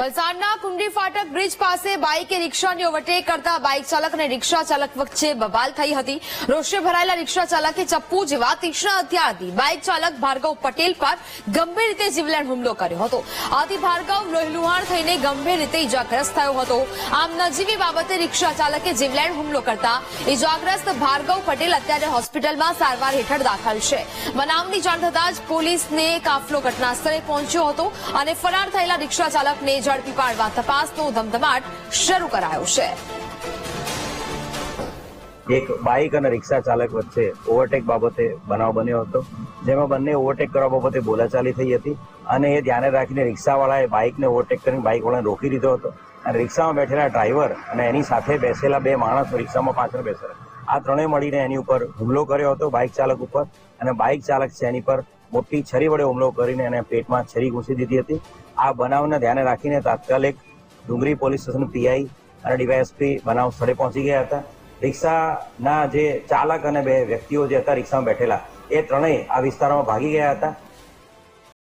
વલસાડના કુંડી ફાટક બ્રિજ પાસે બાઇકે રિક્ષાની ઓવરટેક કરતા બાઇક ચાલક અને રિક્ષા ચાલક વચ્ચે બબાલ થઈ હતી. રોષે ભરાયેલા રિક્ષા ચાલકે ચપ્પુ જેવા તીક્ષ્ણ હથિયારથી બાઇક ચાલક ભાર્ગવ પટેલ પર ગંભીર રીતે જીવલેણ હુમલો કર્યો હતો. આથી ભાર્ગવ લોહીલુહાણ થઈને ગંભીર રીતે ઇજાગ્રસ્ત થયો હતો. આમ નજીવી બાબતે રિક્ષા ચાલકે જીવલેણ હુમલો કરતા ઇજાગ્રસ્ત ભાર્ગવ પટેલ અત્યારે હોસ્પિટલમાં સારવાર હેઠળ દાખલ છે. બનાવની જાણ થતાં જ પોલીસને કાફલો ઘટના સ્થળે પહોંચ્યો હતો અને ફરાર થયેલા રિક્ષા ચાલકને ઝડપી પાડવા તપાસનો ધમધમાટ શરૂ કરાયો છે. એક બાઇક અને રિક્ષા ચાલક વચ્ચે ઓવરટેક બાબતે બનાવ બન્યો હતો, જેમાં બંને ઓવરટેક કરવા બાબતે બોલાચાલી થઈ હતી અને એ ધ્યાને રાખીને રિક્ષાવાળાએ બાઇકને ઓવરટેક કરીને બાઇકવાળાને રોકી દીધો હતો. અને રિક્ષામાં બેઠેલા ડ્રાઈવર અને એની સાથે બેસેલા બે માણસ રિક્ષામાં પાછળ બેસેલા. આ ત્રણેય મળીને એની ઉપર હુમલો કર્યો હતો બાઇક ચાલક ઉપર અને બાઇક ચાલક છે એની પર મોટી છરી વડે હુમલો કરીને એને પેટમાં છરી ઘૂસી દીધી હતી. આ બનાવને ધ્યાને રાખીને તાત્કાલિક ડુંગરી પોલીસ સ્ટેશન પીઆઈ અને ડીવાયએસપી બનાવ સ્થળે પહોંચી ગયા હતા. રિક્ષાના જે ચાલક અને બે વ્યક્તિઓ જે હતા રિક્ષામાં બેઠેલા, એ ત્રણેય આ વિસ્તારમાં ભાગી ગયા હતા.